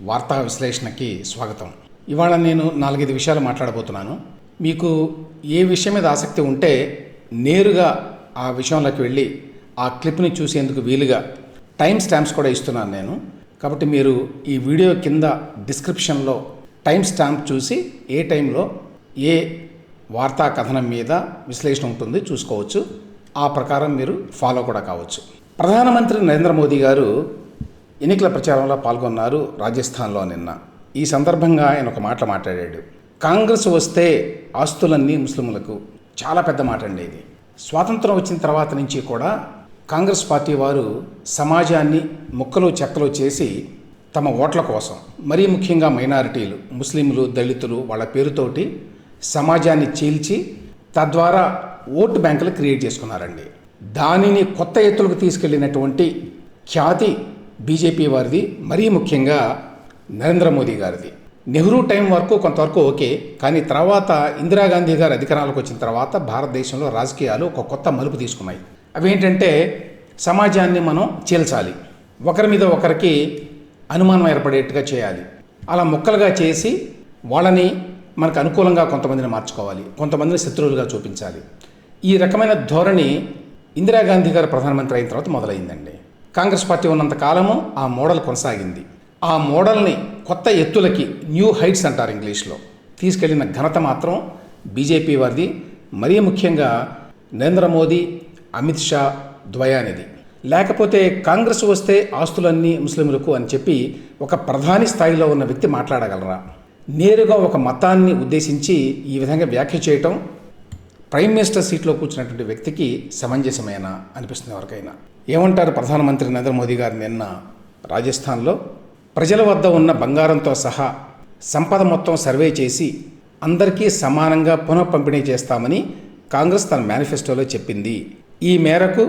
వార్తా విశ్లేషణకి స్వాగతం. ఇవాళ నేను నాలుగైదు విషయాలు మాట్లాడబోతున్నాను. మీకు ఏ విషయం మీద ఆసక్తి ఉంటే నేరుగా ఆ విషయంలోకి వెళ్ళి ఆ క్లిప్ని చూసేందుకు వీలుగా టైం స్టాంప్స్ కూడా ఇస్తున్నాను నేను. కాబట్టి మీరు ఈ వీడియో కింద డిస్క్రిప్షన్లో టైం స్టాంప్ చూసి ఏ టైంలో ఏ వార్తా కథనం మీద విశ్లేషణ ఉంటుంది చూసుకోవచ్చు. ఆ ప్రకారం మీరు ఫాలో కూడా కావచ్చు. ప్రధానమంత్రి నరేంద్ర మోదీ గారు ఎన్నికల ప్రచారంలో పాల్గొన్నారు రాజస్థాన్లో నిన్న. ఈ సందర్భంగా ఆయన ఒక మాట మాట్లాడాడు. కాంగ్రెస్ వస్తే ఆస్తులన్నీ ముస్లింలకు చాలా పెద్ద మాట అండి ఇది. స్వాతంత్రం వచ్చిన తర్వాత నుంచి కూడా కాంగ్రెస్ పార్టీ వారు సమాజాన్ని ముక్కలు చెక్కలు చేసి తమ ఓట్ల కోసం మరీ ముఖ్యంగా మైనారిటీలు ముస్లింలు దళితులు వాళ్ళ పేరుతోటి సమాజాన్ని చీల్చి తద్వారా ఓటు బ్యాంకులు క్రియేట్ చేసుకున్నారండి. దానిని కొత్త ఎత్తులకు తీసుకెళ్ళినటువంటి ఖ్యాతి బీజేపీ వారిది మరీ ముఖ్యంగా నరేంద్ర మోదీ గారిది. నెహ్రూ టైం వరకు కొంతవరకు ఓకే కానీ తర్వాత ఇందిరాగాంధీ గారు అధికారంలోకి వచ్చిన తర్వాత భారతదేశంలో రాజకీయాలు ఒక కొత్త మలుపు తీసుకున్నాయి. అవేంటంటే సమాజాన్ని మనం చీల్చాలి. ఒకరి మీద ఒకరికి అనుమానం ఏర్పడేట్టుగా చేయాలి. అలా ముక్కలుగా చేసి వాళ్ళని మనకు అనుకూలంగా కొంతమందిని మార్చుకోవాలి. కొంతమందిని శత్రువులుగా చూపించాలి. ఈ రకమైన ధోరణి ఇందిరాగాంధీ గారు ప్రధానమంత్రి అయిన తర్వాత మొదలైందండి. కాంగ్రెస్ పార్టీ ఉన్నంత కాలము ఆ మోడల్ కొనసాగింది. ఆ మోడల్ని కొత్త ఎత్తులకి న్యూ హైట్స్ అంటారు ఇంగ్లీష్లో. తీసుకెళ్ళిన ఘనత మాత్రం బీజేపీ వారిది. మరీ ముఖ్యంగా నరేంద్ర మోదీ అమిత్ షా ద్వయానిది. లేకపోతే కాంగ్రెస్ వస్తే ఆస్తులన్నీ ముస్లింలకు అని చెప్పి ఒక ప్రధాని స్థాయిలో ఉన్న వ్యక్తి మాట్లాడగలరా? నేరుగా ఒక మతాన్ని ఉద్దేశించి ఈ విధంగా వ్యాఖ్య చేయటం ప్రైమ్ మినిస్టర్ సీట్లో కూర్చున్నటువంటి వ్యక్తికి సమంజసమేనా అనిపిస్తుంది ఎవరికైనా? ఏమంటారు ప్రధానమంత్రి నరేంద్ర మోదీ గారు నిన్న రాజస్థాన్లో? ప్రజల వద్ద ఉన్న బంగారంతో సహా సంపద మొత్తం సర్వే చేసి అందరికీ సమానంగా పునః పంపిణీ చేస్తామని కాంగ్రెస్ తన మేనిఫెస్టోలో చెప్పింది. ఈ మేరకు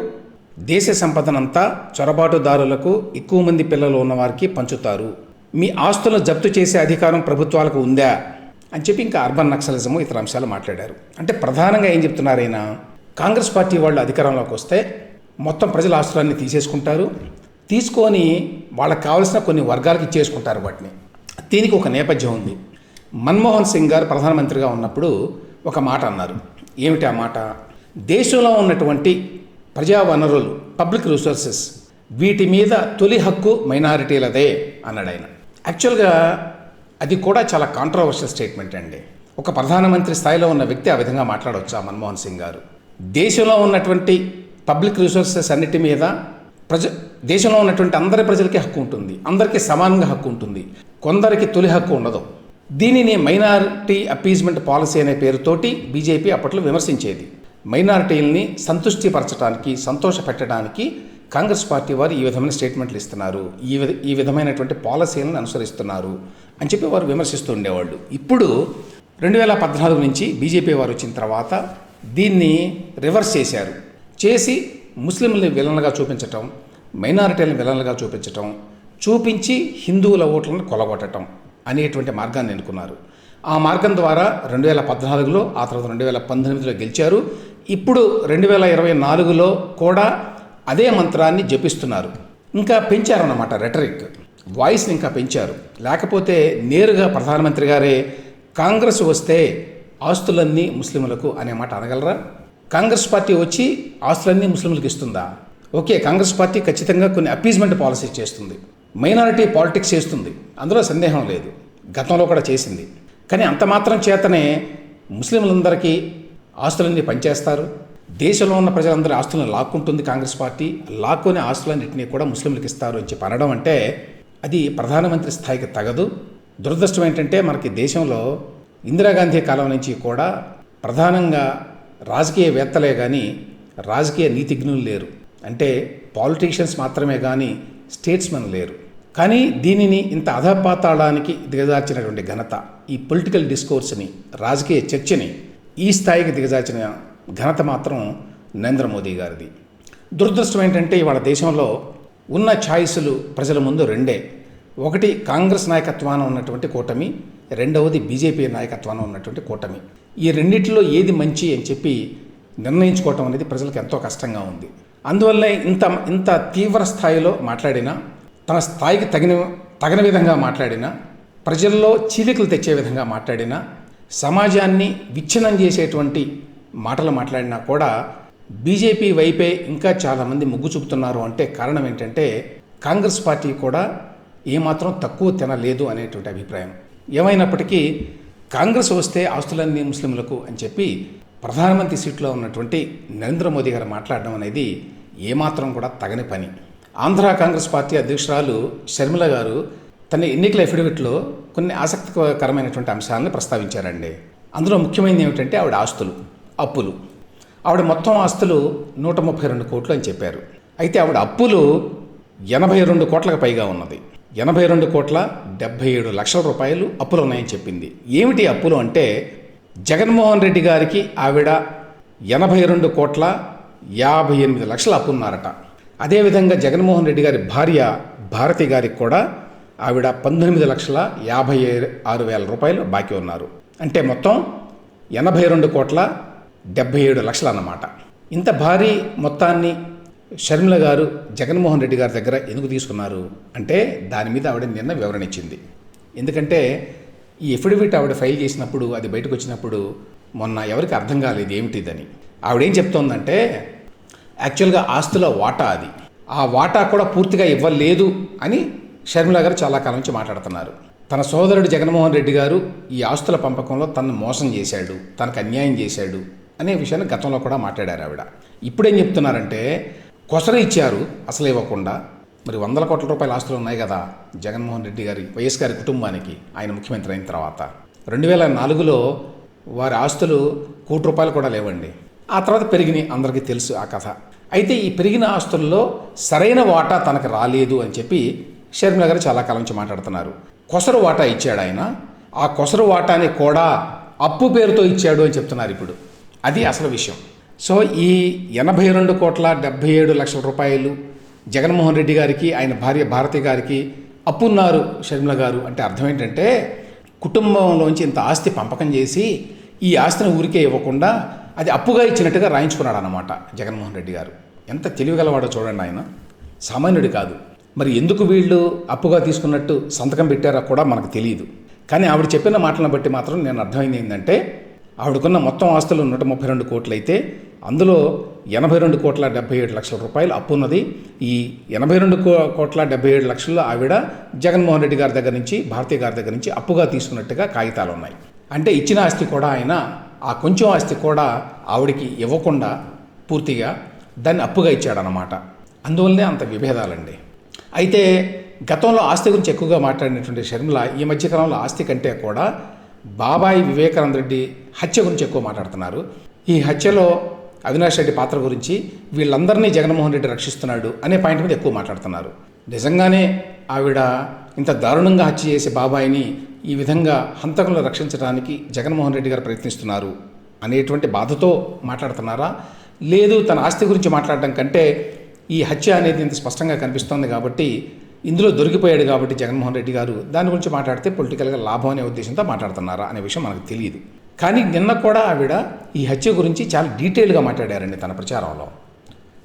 దేశ సంపదనంతా చొరబాటుదారులకు ఎక్కువ మంది పిల్లలు ఉన్నవారికి పంచుతారు. మీ ఆస్తులను జప్తు చేసే అధికారం ప్రభుత్వాలకు ఉందా? అని చెప్పి ఇంకా అర్బన్ నక్సలిజము ఇతర అంశాలు మాట్లాడారు. అంటే ప్రధానంగా ఏం చెప్తున్నారు ఆయన కాంగ్రెస్ పార్టీ వాళ్ళు అధికారంలోకి వస్తే మొత్తం ప్రజల ఆస్తులన్నీ తీసేసుకుంటారు. తీసుకొని వాళ్ళకి కావాల్సిన కొన్ని వర్గాలకు ఇచ్చేసుకుంటారు వాటిని. దీనికి ఒక నేపథ్యం ఉంది. మన్మోహన్ సింగ్ గారు ప్రధానమంత్రిగా ఉన్నప్పుడు ఒక మాట అన్నారు. ఏమిటి ఆ మాట? దేశంలో ఉన్నటువంటి ప్రజా వనరులు పబ్లిక్ రిసోర్సెస్ వీటి మీద తొలి హక్కు మైనారిటీలదే అన్నాడు ఆయన. యాక్చువల్గా అది కూడా చాలా కాంట్రవర్షియల్ స్టేట్మెంట్ అండి. ఒక ప్రధానమంత్రి స్థాయిలో ఉన్న వ్యక్తి ఆ విధంగా మాట్లాడవచ్చు ఆ మన్మోహన్ సింగ్ గారు. దేశంలో ఉన్నటువంటి పబ్లిక్ రిసోర్సెస్ అన్నిటి మీద ప్రజ దేశంలో ఉన్నటువంటి అందరి ప్రజలకి హక్కు ఉంటుంది. అందరికీ సమానంగా హక్కు ఉంటుంది. కొందరికి తొలి హక్కు ఉండదు. దీనిని మైనారిటీ అపీజ్మెంట్ పాలసీ అనే పేరుతోటి బీజేపీ అప్పట్లో విమర్శించేది. మైనారిటీలని సంతుష్టిపరచడానికి సంతోషపెట్టడానికి కాంగ్రెస్ పార్టీ వారు ఈ విధమైన స్టేట్మెంట్లు ఇస్తున్నారు. ఈ విధ ఈ విధమైనటువంటి పాలసీలను అనుసరిస్తున్నారు. అని చెప్పి వారు విమర్శిస్తూ ఉండేవాళ్ళు. ఇప్పుడు రెండు వేల పద్నాలుగు నుంచి బీజేపీ వారు వచ్చిన తర్వాత దీన్ని రివర్స్ చేశారు. చేసి ముస్లింలని విలన్లుగా చూపించటం మైనారిటీలను విలన్లుగా చూపించటం చూపించి హిందువుల ఓట్లను కొలగొట్టడం అనేటువంటి మార్గాన్ని ఎన్నుకున్నారు. ఆ మార్గం ద్వారా రెండు వేల పద్నాలుగులో ఆ తర్వాత రెండు వేల పంతొమ్మిదిలో గెలిచారు. ఇప్పుడు రెండు వేల ఇరవై నాలుగులో కూడా అదే మంత్రాన్ని జపిస్తున్నారు. ఇంకా పెంచారన్నమాట రెటరిక్ వాయిస్ని ఇంకా పెంచారు. లేకపోతే నేరుగా ప్రధానమంత్రి గారే కాంగ్రెస్ వస్తే ఆస్తులన్నీ ముస్లింలకు అనే మాట అనగలరా? కాంగ్రెస్ పార్టీ వచ్చి ఆస్తులన్నీ ముస్లింలకు ఇస్తుందా? ఓకే కాంగ్రెస్ పార్టీ ఖచ్చితంగా కొన్ని అపీజ్మెంట్ పాలసీ చేస్తుంది. మైనారిటీ పాలిటిక్స్ చేస్తుంది. అందులో సందేహం లేదు. గతంలో కూడా చేసింది. కానీ అంత మాత్రం చేతనే ముస్లింలందరికీ ఆస్తులన్నీ పనిచేస్తారు. దేశంలో ఉన్న ప్రజలందరి ఆస్తులను లాక్కుంటుంది కాంగ్రెస్ పార్టీ. లాక్కునే ఆస్తులన్నింటినీ కూడా ముస్లింలకు ఇస్తారు అని చెప్పి అనడం అంటే అది ప్రధానమంత్రి స్థాయికి తగదు. దురదృష్టం ఏంటంటే మనకి దేశంలో ఇందిరాగాంధీ కాలం నుంచి కూడా ప్రధానంగా రాజకీయవేత్తలే కానీ రాజకీయ నీతిజ్ఞులు లేరు. అంటే పాలిటీషియన్స్ మాత్రమే కానీ స్టేట్స్మెన్ లేరు. కానీ దీనిని ఇంత అధపాతాళానికి దిగజార్చినటువంటి ఘనత ఈ పొలిటికల్ డిస్కోర్స్ని రాజకీయ చర్చని ఈ స్థాయికి దిగజార్చిన ఘనత మాత్రం నరేంద్ర మోదీ గారిది. దురదృష్టం ఏంటంటే ఇవాళ దేశంలో ఉన్న ఛాయిస్లు ప్రజల ముందు రెండే. ఒకటి కాంగ్రెస్ నాయకత్వాన ఉన్నటువంటి కూటమి రెండవది బీజేపీ నాయకత్వాన ఉన్నటువంటి కూటమి. ఈ రెండిట్లో ఏది మంచి అని చెప్పి నిర్ణయించుకోవటం అనేది ప్రజలకు ఎంతో కష్టంగా ఉంది. అందువల్లే ఇంత ఇంత తీవ్ర స్థాయిలో మాట్లాడినా తన స్థాయికి తగిన తగిన విధంగా మాట్లాడినా ప్రజల్లో చీలికలు తెచ్చే విధంగా మాట్లాడినా సమాజాన్ని విచ్ఛిన్నం చేసేటువంటి మాటలు మాట్లాడినా కూడా బీజేపీ వైపే ఇంకా చాలామంది మొగ్గు చూపుతున్నారు అంటే కారణం ఏంటంటే కాంగ్రెస్ పార్టీ కూడా ఏమాత్రం తక్కువ తినలేదు అనేటువంటి అభిప్రాయం. ఏమైనప్పటికీ కాంగ్రెస్ వస్తే ఆస్తులన్నీ ముస్లింలకు అని చెప్పి ప్రధానమంత్రి సీట్లో ఉన్నటువంటి నరేంద్ర మోదీ గారు మాట్లాడడం అనేది ఏమాత్రం కూడా తగని పని. ఆంధ్ర కాంగ్రెస్ పార్టీ అధ్యక్షురాలు షర్మిల గారు తన ఎన్నికల ఎఫిడవిట్లో కొన్ని ఆసక్తికరమైనటువంటి అంశాలను ప్రస్తావించారండి. అందులో ముఖ్యమైనది ఏమిటంటే ఆవిడ ఆస్తులు అప్పులు. ఆవిడ మొత్తం ఆస్తులు నూట ముప్పై రెండు కోట్లు అని చెప్పారు. అయితే ఆవిడ అప్పులు ఎనభై రెండు కోట్లకు పైగా ఉన్నది. ఎనభై రెండు కోట్ల డెబ్బై ఏడు లక్షల రూపాయలు అప్పులు ఉన్నాయని చెప్పింది. ఏమిటి అప్పులు అంటే జగన్మోహన్ రెడ్డి గారికి ఆవిడ ఎనభై రెండు కోట్ల యాభై ఎనిమిది లక్షల అప్పు ఉన్నారట అదేవిధంగా జగన్మోహన్ రెడ్డి గారి భార్య భారతి గారికి కూడా ఆవిడ పంతొమ్మిది లక్షల యాభై ఆరు వేల రూపాయలు బాకీ ఉన్నారు. అంటే మొత్తం ఎనభై రెండు కోట్ల డెబ్బై ఏడు లక్షలు అన్నమాట ఇంత భారీ మొత్తాన్ని షర్మిల గారు జగన్మోహన్ రెడ్డి గారి దగ్గర ఎందుకు తీసుకున్నారు? అంటే దాని మీద ఆవిడ నిన్న వివరణ ఇచ్చింది. ఎందుకంటే ఈ ఎఫిడవిట్ ఆవిడ ఫైల్ చేసినప్పుడు అది బయటకు వచ్చినప్పుడు మొన్న ఎవరికి అర్థం కాలేదు ఏమిటిదని. ఆవిడేం చెప్తోందంటే యాక్చువల్గా ఆస్తుల వాటా అది. ఆ వాటా కూడా పూర్తిగా ఇవ్వలేదు అని షర్మిల గారు చాలా కాలం నుంచి మాట్లాడుతున్నారు. తన సోదరుడు జగన్మోహన్ రెడ్డి గారు ఈ ఆస్తుల పంపకంలో తనను మోసం చేశాడు తనకు అన్యాయం చేశాడు అనే విషయాన్ని గతంలో కూడా మాట్లాడారు ఆవిడ. ఇప్పుడేం చెప్తున్నారంటే కొసర ఇచ్చారు అసలు ఇవ్వకుండా. మరి వందల కోట్ల రూపాయల ఆస్తులు ఉన్నాయి కదా జగన్మోహన్ రెడ్డి గారి వైఎస్ గారి కుటుంబానికి ఆయన ముఖ్యమంత్రి అయిన తర్వాత. రెండు వేల నాలుగులో వారి ఆస్తులు కోటి రూపాయలు కూడా లేవండి. ఆ తర్వాత పెరిగినాయి అందరికీ తెలుసు ఆ కథ. అయితే ఈ పెరిగిన ఆస్తుల్లో సరైన వాటా తనకు రాలేదు అని చెప్పి షర్మిల గారు చాలా కాలం నుంచి మాట్లాడుతున్నారు. కొసరు వాటా ఇచ్చాడు ఆయన. ఆ కొసరు వాటాని కూడా అప్పు పేరుతో ఇచ్చాడు అని చెప్తున్నారు ఇప్పుడు. అది అసలు విషయం. సో ఈ ఎనభై రెండు కోట్ల డెబ్బై ఏడు లక్షల రూపాయలు జగన్మోహన్ రెడ్డి గారికి ఆయన భార్య భారతి గారికి అప్పున్నారు షర్మిల గారు. అంటే అర్థం ఏంటంటే కుటుంబంలోంచి ఇంత ఆస్తి పంపకం చేసి ఈ ఆస్తిని ఊరికే ఇవ్వకుండా అది అప్పుగా ఇచ్చినట్టుగా రాయించుకున్నాడు అనమాట జగన్మోహన్ రెడ్డి గారు. ఎంత తెలివిగలవాడో చూడండి ఆయన. సామాన్యుడు కాదు. మరి ఎందుకు వీళ్ళు అప్పుగా తీసుకున్నట్టు సంతకం పెట్టారో కూడా మనకు తెలియదు కానీ ఆవిడ చెప్పిన మాటలను బట్టి మాత్రం నేను అర్థమైంది ఏంటంటే ఆవిడకున్న మొత్తం ఆస్తులు నూట ముప్పై రెండు కోట్లయితే అందులో ఎనభై రెండు కోట్ల డెబ్బై ఏడు లక్షల రూపాయలు అప్పు ఉన్నది. ఈ ఎనభై రెండు కో- కోట్ల డెబ్బై ఏడు లక్షల్లో ఆవిడ జగన్మోహన్ రెడ్డి గారి దగ్గర నుంచి భారతీయ గారి దగ్గర నుంచి అప్పుగా తీసుకున్నట్టుగా కాగితాలు ఉన్నాయి. అంటే ఇచ్చిన ఆస్తి కూడా ఆయన ఆ కొంచెం ఆస్తి కూడా ఆవిడికి ఇవ్వకుండా పూర్తిగా దాన్ని అప్పుగా ఇచ్చాడనమాట అందువల్లనే అంత విభేదాలండి. అయితే గతంలో ఆస్తి గురించి ఎక్కువగా మాట్లాడినటువంటి షర్మిల ఈ మధ్యకాలంలో ఆస్తి కంటే కూడా బాబాయి వివేకానంద రెడ్డి హత్య గురించి ఎక్కువ మాట్లాడుతున్నారు. ఈ హత్యలో అవినాష్ రెడ్డి పాత్ర గురించి వీళ్ళందరినీ జగన్మోహన్ రెడ్డి రక్షిస్తున్నాడు అనే పాయింట్ మీద ఎక్కువ మాట్లాడుతున్నారు. నిజంగానే ఆవిడ ఇంత దారుణంగా హత్య చేసే బాబాయిని ఈ విధంగా హంతకులను రక్షించడానికి జగన్మోహన్ రెడ్డి గారు ప్రయత్నిస్తున్నారు అనేటువంటి బాధతో మాట్లాడుతున్నారా? లేదు తన ఆస్తి గురించి మాట్లాడడం కంటే ఈ హత్య అనేది ఇంత స్పష్టంగా కనిపిస్తోంది కాబట్టి ఇందులో దొరికిపోయాడు కాబట్టి జగన్మోహన్ రెడ్డి గారు దాని గురించి మాట్లాడితే పొలిటికల్గా లాభం అనే ఉద్దేశంతో మాట్లాడుతున్నారా అనే విషయం మనకు తెలియదు. కానీ నిన్న కూడా ఆవిడ ఈ హత్య గురించి చాలా డీటెయిల్గా మాట్లాడారండి తన ప్రచారంలో.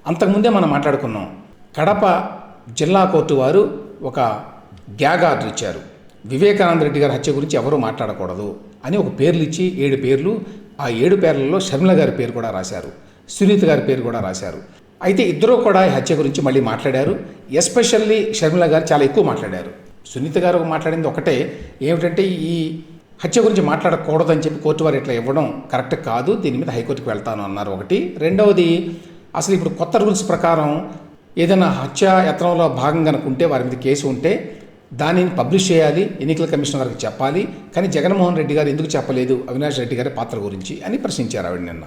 అంతకుముందే మనం మాట్లాడుకున్నాం. కడప జిల్లా కోర్టు వారు ఒక గ్యాగ్ ఆర్డర్ ఇచ్చారు. వివేకానంద రెడ్డి గారి హత్య గురించి ఎవరూ మాట్లాడకూడదు అని ఒక పేర్లు ఇచ్చి ఏడు పేర్లు ఆ ఏడు పేర్లలో షర్మిల గారి పేరు కూడా రాశారు. సునీత గారి పేరు కూడా రాశారు. అయితే ఇద్దరూ కూడా ఈ హత్య గురించి మళ్ళీ మాట్లాడారు. ఎస్పెషల్లీ షర్మిల గారు చాలా ఎక్కువ మాట్లాడారు. సునీత గారు మాట్లాడింది ఒకటే ఏమిటంటే ఈ హత్య గురించి మాట్లాడకూడదని చెప్పి కోర్టు వారు ఇట్లా ఇవ్వడం కరెక్ట్ కాదు దీని మీద హైకోర్టుకి వెళ్తాను అన్నారు ఒకటి. రెండవది అసలు ఇప్పుడు కొత్త రూల్స్ ప్రకారం ఏదైనా హత్య యత్నంలో భాగం కనుకుంటే వారి మీద కేసు ఉంటే దానిని పబ్లిష్ చేయాలి ఎన్నికల కమిషన్ వారికి చెప్పాలి. కానీ జగన్మోహన్ రెడ్డి గారు ఎందుకు చెప్పలేదు? అవినాష్ రెడ్డి గారి పాత్ర గురించి అని ప్రశ్నించారు ఆవిడ నిన్న.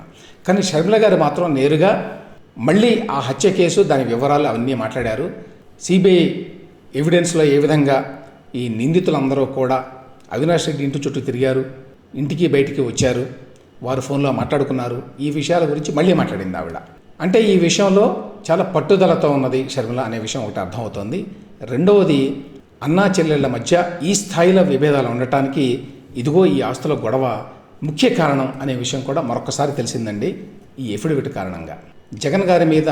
కానీ షర్మిల గారు మాత్రం నేరుగా మళ్ళీ ఆ హత్య కేసు దాని వివరాలు అవన్నీ మాట్లాడారు. సిబిఐ ఎవిడెన్స్లో ఏ విధంగా ఈ నిందితులందరూ కూడా అవినాష్ రెడ్డి ఇంటి చుట్టూ తిరిగారు ఇంటికి బయటికి వచ్చారు వారు ఫోన్లో మాట్లాడుకున్నారు. ఈ విషయాల గురించి మళ్ళీ మాట్లాడింది ఆవిడ. అంటే ఈ విషయంలో చాలా పట్టుదలతో ఉన్నది షర్మిల అనే విషయం ఒకటి అర్థమవుతోంది. రెండవది అన్నా చెల్లెళ్ళ మధ్య ఈ స్థాయిలో విభేదాలు ఉండటానికి ఇదిగో ఈ ఆస్తుల గొడవ ముఖ్య కారణం అనే విషయం కూడా మరొకసారి తెలిసిందండి. ఈ ఎఫిడవిట్ కారణంగా. జగన్ గారి మీద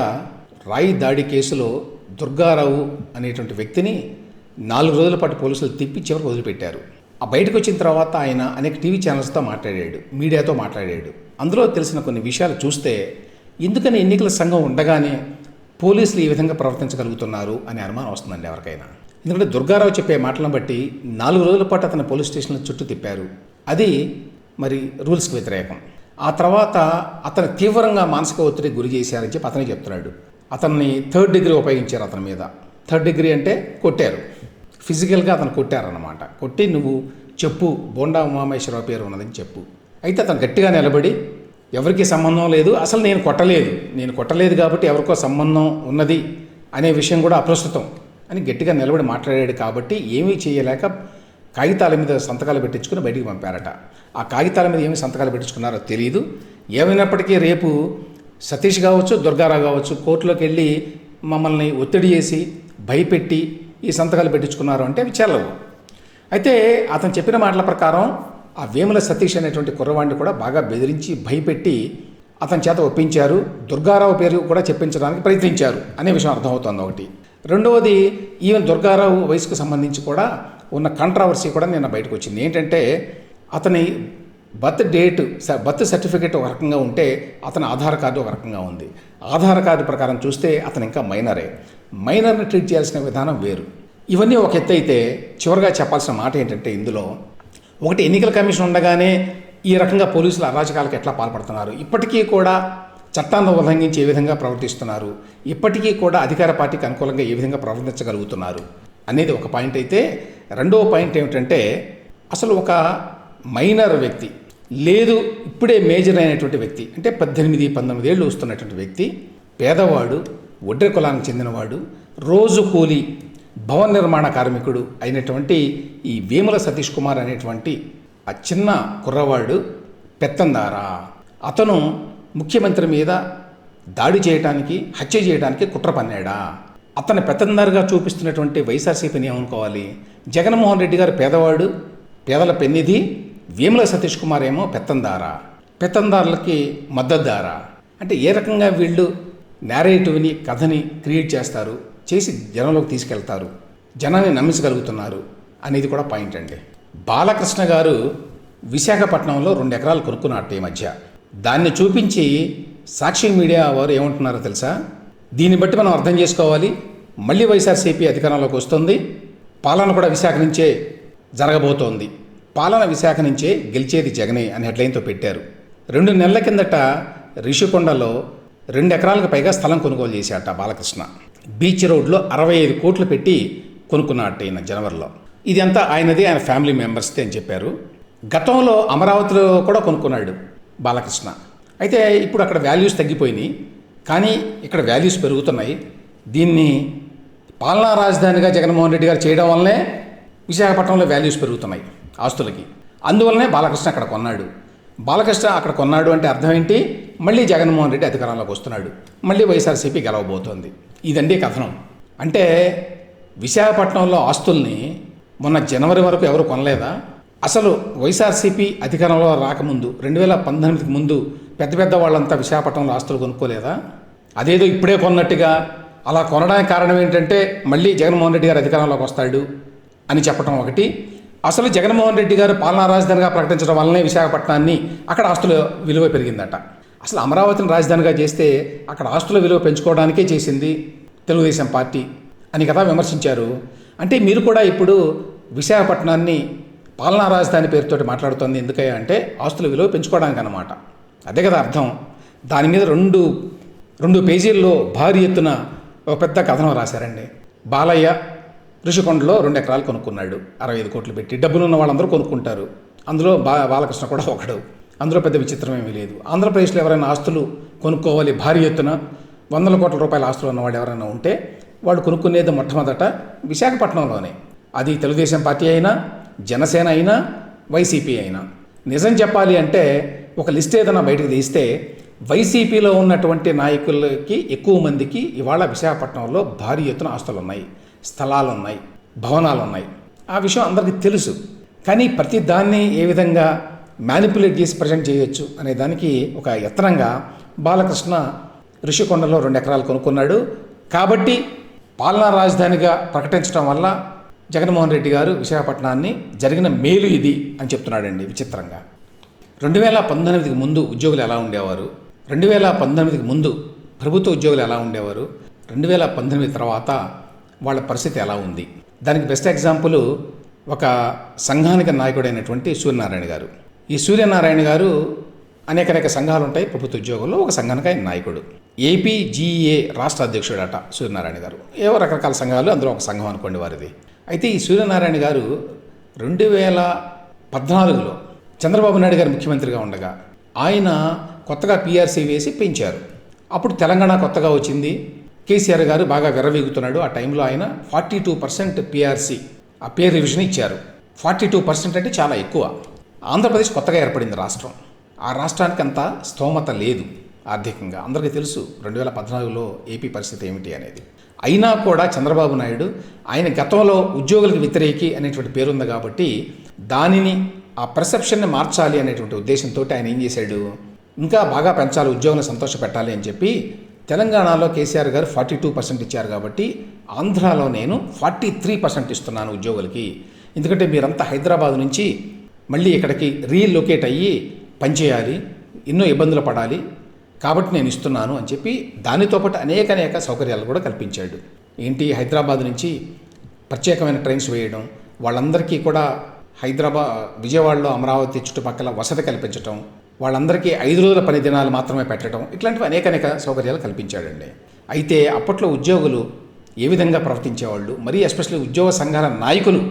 రాయి దాడి కేసులో దుర్గారావు అనేటువంటి వ్యక్తిని నాలుగు రోజుల పాటు పోలీసులు తిప్పి చివరికి వదిలిపెట్టారు. ఆ బయటకు వచ్చిన తర్వాత ఆయన అనేక టీవీ ఛానల్స్తో మాట్లాడాడు మీడియాతో మాట్లాడాడు. అందులో తెలిసిన కొన్ని విషయాలు చూస్తే ఎందుకని ఎన్నికల సంఘం ఉండగానే పోలీసులు ఈ విధంగా ప్రవర్తించగలుగుతున్నారు అనే అనుమానం వస్తుందండి ఎవరికైనా. ఎందుకంటే దుర్గారావు చెప్పే మాటలను బట్టి నాలుగు రోజుల పాటు అతను పోలీస్ స్టేషన్ల చుట్టూ తిప్పారు. అది మరి రూల్స్కి వ్యతిరేకం. ఆ తర్వాత అతను తీవ్రంగా మానసిక ఒత్తిడికి గురి చేశారని చెప్పి అతనే చెప్తున్నాడు. అతన్ని థర్డ్ డిగ్రీ ఉపయోగించారు అతని మీద. థర్డ్ డిగ్రీ అంటే కొట్టారు. ఫిజికల్గా అతను కొట్టారనమాట కొట్టి నువ్వు చెప్పు బోండా ఉమామేశ్వరరావు పేరు ఉన్నదని చెప్పు. అయితే అతను గట్టిగా నిలబడి ఎవరికి సంబంధం లేదు అసలు నేను కొట్టలేదు. నేను కొట్టలేదు కాబట్టి ఎవరికో సంబంధం ఉన్నది అనే విషయం కూడా అప్రస్తుతం అని గట్టిగా నిలబడి మాట్లాడాడు కాబట్టి ఏమీ చేయలేక కాగితాల మీద సంతకాలు పెట్టించుకుని బయటికి పంపారట. ఆ కాగితాల మీద ఏమి సంతకాలు పెట్టించుకున్నారో తెలియదు ఏమైనప్పటికీ రేపు సతీష్ కావచ్చు దుర్గారావు కావచ్చు కోర్టులోకి వెళ్ళి మమ్మల్ని ఒత్తిడి చేసి భయపెట్టి ఈ సంతకాలు పెట్టించుకున్నారు అంటే అవి చెల్లవు. అయితే అతను చెప్పిన మాటల ప్రకారం ఆ వేముల సతీష్ అనేటువంటి కుర్రవాడిని కూడా బాగా బెదిరించి భయపెట్టి అతని చేత ఒప్పించారు. దుర్గారావు పేరు కూడా చెప్పించడానికి ప్రయత్నించారు అనే విషయం అర్థమవుతోంది ఒకటి. రెండవది ఈవెన్ దుర్గారావు వయసుకు సంబంధించి కూడా ఉన్న కాంట్రవర్సీ కూడా నిన్న బయటకు వచ్చింది. ఏంటంటే అతని బర్త్ డేట్ స- బర్త్ సర్టిఫికేట్ ఒక రకంగా ఉంటే అతని ఆధార్ కార్డు ఒక రకంగా ఉంది. ఆధార్ కార్డు ప్రకారం చూస్తే అతను ఇంకా మైనరే. మైనర్ని ట్రీట్ చేయాల్సిన విధానం వేరు. ఇవన్నీ ఒక ఎత్తు అయితే చివరిగా చెప్పాల్సిన మాట ఏంటంటే ఇందులో ఒకటి ఎన్నికల కమిషన్ ఉండగానే ఈ రకంగా పోలీసులు అరాచకాలకు ఎట్లా పాల్పడుతున్నారు? ఇప్పటికీ కూడా చట్టాన్ని ఉల్లంఘించి ఏ విధంగా ప్రవర్తిస్తున్నారు? ఇప్పటికీ కూడా అధికార పార్టీకి అనుకూలంగా ఏ విధంగా ప్రవర్తించగలుగుతున్నారు? అనేది ఒక పాయింట్ అయితే రెండవ పాయింట్ ఏమిటంటే అసలు ఒక మైనర్ వ్యక్తి లేదు ఇప్పుడే మేజర్ అయినటువంటి వ్యక్తి అంటే పద్దెనిమిది పంతొమ్మిది ఏళ్ళు వస్తున్నటువంటి వ్యక్తి పేదవాడు ఒడ్రె కులానికి చెందినవాడు రోజు కూలి భవన నిర్మాణ కార్మికుడు అయినటువంటి ఈ వేముల సతీష్ కుమార్ అనేటువంటి ఆ చిన్న కుర్రవాడు పెత్తందారా. అతను ముఖ్యమంత్రి మీద దాడి చేయడానికి హత్య చేయడానికి కుట్ర పన్నాడా? అతను పెత్తందారుగా చూపిస్తున్నటువంటి వైఎస్ఆర్సీపీని ఏమనుకోవాలి? జగన్మోహన్ రెడ్డి గారు పేదవాడు పేదల పెన్నిధి వేముల సతీష్ కుమార్ ఏమో పెత్తందారా? పెత్తందారులకి మద్దతుదారా? అంటే ఏ రకంగా వీళ్ళు నేరేటివ్ని కథని క్రియేట్ చేస్తారు? చేసి జనంలోకి తీసుకెళ్తారు? జనాన్ని నమ్మించగలుగుతున్నారు? అనేది కూడా పాయింట్ అండి. బాలకృష్ణ గారు విశాఖపట్నంలో రెండు ఎకరాలు కొనుక్కున్నట్టు ఈ మధ్య. దాన్ని చూపించి సాక్షి మీడియా వారు ఏమంటున్నారో తెలుసా? దీన్ని బట్టి మనం అర్థం చేసుకోవాలి. మళ్ళీ వైఎస్ఆర్సీపీ అధికారంలోకి వస్తుంది. పాలన కూడా విశాఖ నుంచే జరగబోతోంది. పాలన విశాఖ నుంచే గెలిచేది జగనే అని హెడ్లైన్తో పెట్టారు. రెండు నెలల కిందట రిషికొండలో రెండు ఎకరాలకు పైగా స్థలం కొనుగోలు చేశాట బాలకృష్ణ. బీచ్ రోడ్లో అరవై ఐదు కోట్లు పెట్టి కొనుక్కున్నట్టు ఈయన జనవరిలో. ఇదంతా ఆయనది ఆయన ఫ్యామిలీ మెంబర్స్దే అని చెప్పారు. గతంలో అమరావతిలో కూడా కొనుక్కున్నాడు బాలకృష్ణ. అయితే ఇప్పుడు అక్కడ వాల్యూస్ తగ్గిపోయినాయి. కానీ ఇక్కడ వాల్యూస్ పెరుగుతున్నాయి. దీన్ని పాలనా రాజధానిగా జగన్మోహన్ రెడ్డి గారు చేయడం వల్లనే విశాఖపట్నంలో వాల్యూస్ పెరుగుతున్నాయి ఆస్తులకి. అందువల్లనే బాలకృష్ణ అక్కడ కొన్నాడు. బాలకృష్ణ అక్కడ కొన్నాడు అంటే అర్థం ఏంటి? మళ్ళీ జగన్మోహన్ రెడ్డి అధికారంలోకి వస్తున్నాడు. మళ్ళీ వైఎస్ఆర్సీపీ గెలవబోతోంది. ఇదండి కథనం. అంటే విశాఖపట్నంలో ఆస్తుల్ని మొన్న జనవరి వరకు ఎవరు కొనలేదా? అసలు వైఎస్ఆర్సీపీ అధికారంలో రాకముందు రెండు వేల పంతొమ్మిదికి ముందు పెద్ద పెద్ద వాళ్ళంతా విశాఖపట్నంలో ఆస్తులు కొనుక్కోలేదా? అదేదో ఇప్పుడే కొన్నట్టుగా అలా కొనడానికి కారణం ఏంటంటే మళ్ళీ జగన్మోహన్ రెడ్డి గారు అధికారంలోకి వస్తాడు అని చెప్పడం ఒకటి. అసలు జగన్మోహన్ రెడ్డి గారు పాలనా రాజధానిగా ప్రకటించడం వల్లనే విశాఖపట్నాన్ని అక్కడ ఆస్తుల విలువ పెరిగిందట. అసలు అమరావతిని రాజధానిగా చేస్తే అక్కడ ఆస్తుల విలువ పెంచుకోవడానికే చేసింది తెలుగుదేశం పార్టీ అని కదా విమర్శించారు. అంటే మీరు కూడా ఇప్పుడు విశాఖపట్నాన్ని పాలనా రాజధాని పేరుతోటి మాట్లాడుతోంది ఎందుకయ్యా అంటే ఆస్తుల విలువ పెంచుకోవడానికి అన్నమాట అదే కదా అర్థం. దాని మీద రెండు రెండు పేజీల్లో భారీ ఎత్తున ఒక పెద్ద కథనం రాశారండి. బాలయ్య ఋషికొండలో రెండు ఎకరాలు కొనుక్కున్నాడు. అరవై ఐదు కోట్లు పెట్టి డబ్బులు ఉన్న వాళ్ళందరూ కొనుక్కుంటారు. అందులో బా బాలకృష్ణ కూడా ఒకడు. అందులో పెద్ద విచిత్రం ఏమీ లేదు. ఆంధ్రప్రదేశ్లో ఎవరైనా ఆస్తులు కొనుక్కోవాలి భారీ ఎత్తున వందల కోట్ల రూపాయల ఆస్తులు ఉన్నవాడు ఎవరైనా ఉంటే వాడు కొనుక్కునేది మొట్టమొదట విశాఖపట్నంలోనే. అది తెలుగుదేశం పార్టీ అయినా జనసేన అయినా వైసీపీ అయినా. నిజం చెప్పాలి అంటే ఒక లిస్ట్ ఏదైనా బయటకు తీస్తే వైసీపీలో ఉన్నటువంటి నాయకులకి ఎక్కువ మందికి ఇవాళ విశాఖపట్నంలో భారీ ఎత్తున ఆస్తులు ఉన్నాయి స్థలాలు ఉన్నాయి భవనాలు ఉన్నాయి ఆ విషయం అందరికీ తెలుసు. కానీ ప్రతి దాన్ని ఏ విధంగా మ్యానిపులేట్ చేసి ప్రజెంట్ చేయొచ్చు అనే దానికి ఒక యత్నంగా బాలకృష్ణ ఋషికొండలో రెండు ఎకరాలు కొనుక్కున్నాడు. కాబట్టి పాలనా రాజధానిగా ప్రకటించడం వల్ల జగన్మోహన్ రెడ్డి గారు విశాఖపట్నాన్ని జరిగిన మేలు ఇది అని చెప్తున్నాడండి విచిత్రంగా. రెండు వేల పంతొమ్మిదికి ముందు ఉద్యోగులు ఎలా ఉండేవారు? రెండు వేల పంతొమ్మిదికి ముందు ప్రభుత్వ ఉద్యోగులు ఎలా ఉండేవారు? రెండు వేల పంతొమ్మిది తర్వాత వాళ్ళ పరిస్థితి ఎలా ఉంది? దానికి బెస్ట్ ఎగ్జాంపుల్ ఒక సంఘానికి నాయకుడైనటువంటి సూర్యనారాయణ గారు. ఈ సూర్యనారాయణ గారు అనేక అనేక సంఘాలు ఉంటాయి. ప్రభుత్వ ఉద్యోగుల్లో ఒక సంఘానికి ఆయన నాయకుడు. ఏపీజీఏ రాష్ట్ర అధ్యక్షుడట సూర్యనారాయణ గారు. ఏవో రకరకాల సంఘాలు అందులో ఒక సంఘం అనుకోండి వారిది. అయితే ఈ సూర్యనారాయణ గారు రెండు వేల పద్నాలుగులో చంద్రబాబు నాయుడు గారు ముఖ్యమంత్రిగా ఉండగా ఆయన కొత్తగా పీఆర్సీ వేసి పెంచారు. అప్పుడు తెలంగాణ కొత్తగా వచ్చింది. కేసీఆర్ గారు బాగా విర్రవీగుతున్నాడు. ఆ టైంలో ఆయన ఫార్టీ టూ పర్సెంట్ పీఆర్సీ ఆ పేరు రివిజన్ ఇచ్చారు. ఫార్టీ టూ పర్సెంట్ అంటే చాలా ఎక్కువ. ఆంధ్రప్రదేశ్ కొత్తగా ఏర్పడింది రాష్ట్రం. ఆ రాష్ట్రానికి అంత స్తోమత లేదు. ఆర్థికంగా అందరికీ తెలుసు రెండు వేల పద్నాలుగులో ఏపీ పరిస్థితి ఏమిటి అనేది. అయినా కూడా చంద్రబాబు నాయుడు ఆయన గతంలో ఉద్యోగులకు వ్యతిరేకి అనేటువంటి పేరుంది కాబట్టి దానిని ఆ పర్సెప్షన్ని మార్చాలి అనేటువంటి ఉద్దేశంతో ఆయన ఏం చేశాడు? ఇంకా బాగా పెంచాలి ఉద్యోగులను సంతోషపెట్టాలి అని చెప్పి తెలంగాణలో కేసీఆర్ గారు ఫార్టీ టూ పర్సెంట్ ఇచ్చారు కాబట్టి ఆంధ్రాలో నేను ఫార్టీ త్రీ పర్సెంట్ ఇస్తున్నాను ఉద్యోగులకి. ఎందుకంటే మీరంతా హైదరాబాద్ నుంచి మళ్ళీ ఇక్కడికి రీలొకేట్ అయ్యి పనిచేయాలి ఎన్నో ఇబ్బందులు పడాలి. కాబట్టి నేను ఇస్తున్నాను అని చెప్పి దానితో పాటు అనేక అనేక సౌకర్యాలు కూడా కల్పించాడు. ఏంటి? హైదరాబాద్ నుంచి ప్రత్యేకమైన ట్రైన్స్ వేయడం వాళ్ళందరికీ కూడా హైదరాబాద్ విజయవాడలో అమరావతి చుట్టుపక్కల వసతి కల్పించటం వాళ్ళందరికీ ఐదు రోజుల పని దినాలు మాత్రమే పెట్టడం ఇట్లాంటివి అనేక అనేక సౌకర్యాలు కల్పించాడండి. అయితే అప్పట్లో ఉద్యోగులు ఏ విధంగా ప్రవర్తించేవాళ్ళు మరీ ఎస్పెషల్లీ ఉద్యోగ సంఘాల నాయకులు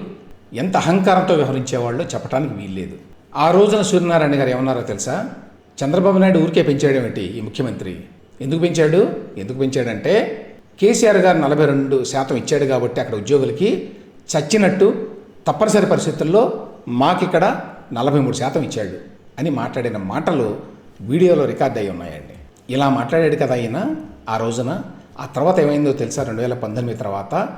ఎంత అహంకారంతో వ్యవహరించేవాళ్ళు చెప్పడానికి వీల్లేదు. ఆ రోజున సూర్యనారాయణ గారు ఏమన్నారో తెలుసా? చంద్రబాబు నాయుడు ఊరికే పెంచాడేమిటి ఈ ముఖ్యమంత్రి? ఎందుకు పెంచాడు? ఎందుకు పెంచాడంటే కేసీఆర్ గారు నలభై రెండు శాతం ఇచ్చాడు కాబట్టి అక్కడ ఉద్యోగులకి చచ్చినట్టు తప్పనిసరి పరిస్థితుల్లో మాకిక్కడ నలభై మూడు శాతం ఇచ్చాడు అని మాట్లాడిన మాటలు వీడియోలో రికార్డ్ అయి ఉన్నాయండి. ఇలా మాట్లాడాడు కదా ఆయన ఆ రోజున. ఆ తర్వాత ఏమైందో తెలుసా? రెండు వేల పంతొమ్మిది తర్వాత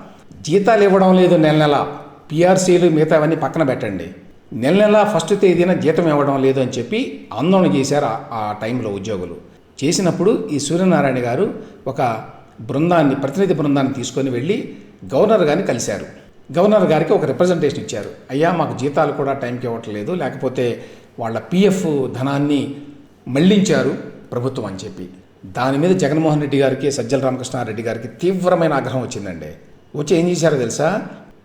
జీతాలు ఇవ్వడం లేదు నెల నెల. పిఆర్సీలు మిగతా అవన్నీ పక్కన పెట్టండి. నెల నెల ఫస్ట్ తేదీన జీతం ఇవ్వడం లేదు అని చెప్పి ఆందోళన చేశారు ఆ- టైంలో ఉద్యోగులు. చేసినప్పుడు ఈ సూర్యనారాయణ గారు ఒక బృందాన్ని ప్రతినిధి బృందాన్ని తీసుకొని వెళ్ళి గవర్నర్ గారిని కలిశారు. గవర్నర్ గారికి ఒక రిప్రజెంటేషన్ ఇచ్చారు. అయ్యా మాకు జీతాలు కూడా టైంకి ఇవ్వట్లేదు లేకపోతే వాళ్ళ పిఎఫ్ ధనాన్ని మళ్ళించారు ప్రభుత్వం అని చెప్పి. దాని మీద జగన్మోహన్ రెడ్డి గారికి సజ్జల రామకృష్ణారెడ్డి గారికి తీవ్రమైన ఆగ్రహం వచ్చిందండి. వచ్చి ఏం చేశారో తెలుసా?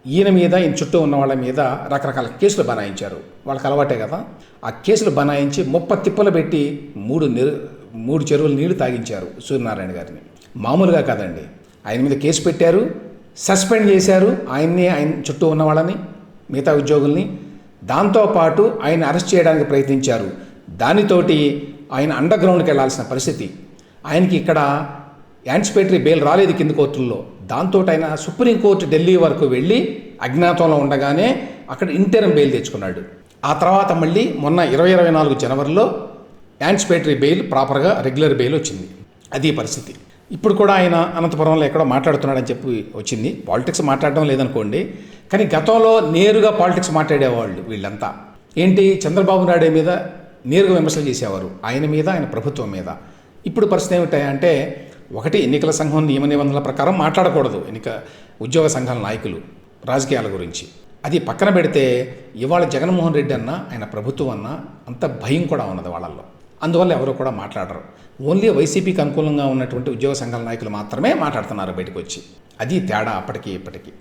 ఈయన మీద ఈయన చుట్టూ ఉన్న వాళ్ళ మీద రకరకాల కేసులు బనాయించారు. వాళ్ళకి అలవాటే కదా? ఆ కేసులు బనాయించి ముప్ప తిప్పలు పెట్టి మూడు నిరు మూడు చెరువులు నీళ్ళు తాగించారు సూర్యనారాయణ గారిని. మామూలుగా కాదండి. ఆయన మీద కేసు పెట్టారు సస్పెండ్ చేశారు ఆయన్ని ఆయన చుట్టూ ఉన్న వాళ్ళని మిగతా ఉద్యోగుల్ని. దాంతోపాటు ఆయన అరెస్ట్ చేయడానికి ప్రయత్నించారు. దానితోటి ఆయన అండర్ గ్రౌండ్కి వెళ్ళాల్సిన పరిస్థితి. ఆయనకి ఇక్కడ యాంటిసిపేటరీ బెయిల్ రాలేదు కింది కోర్టుల్లో. దాంతో ఆయన సుప్రీంకోర్టు ఢిల్లీ వరకు వెళ్ళి అజ్ఞాతంలో ఉండగానే అక్కడ ఇంటరం బెయిల్ తెచ్చుకున్నాడు. ఆ తర్వాత మళ్ళీ మొన్న ఇరవై ఇరవై నాలుగు జనవరిలో యాంటిసిపేటరీ బెయిల్ ప్రాపర్గా రెగ్యులర్ బెయిల్ వచ్చింది. అది పరిస్థితి. ఇప్పుడు కూడా ఆయన అనంతపురంలో ఎక్కడో మాట్లాడుతున్నాడని చెప్పి వచ్చింది. పాలిటిక్స్ మాట్లాడడం లేదనుకోండి. కానీ గతంలో నేరుగా పాలిటిక్స్ మాట్లాడేవాళ్ళు వీళ్ళంతా. ఏంటి? చంద్రబాబు నాయుడు మీద నేరుగా విమర్శలు చేసేవారు. ఆయన మీద ఆయన ప్రభుత్వం మీద. ఇప్పుడు పరిస్థితి ఏమిటాయంటే ఒకటి ఎన్నికల సంఘం నియమ నిబంధనల ప్రకారం మాట్లాడకూడదు ఎన్నిక ఉద్యోగ సంఘాల నాయకులు రాజకీయాల గురించి. అది పక్కన పెడితే ఇవాళ జగన్మోహన్ రెడ్డి అన్న ఆయన ప్రభుత్వం అన్న అంత భయం కూడా ఉన్నది వాళ్ళల్లో. అందువల్ల ఎవరు కూడా మాట్లాడరు. ఓన్లీ వైసీపీకి అనుకూలంగా ఉన్నటువంటి ఉద్యోగ సంఘాల నాయకులు మాత్రమే మాట్లాడుతున్నారు బయటకు వచ్చి. అది తేడా అప్పటికి ఇప్పటికీ.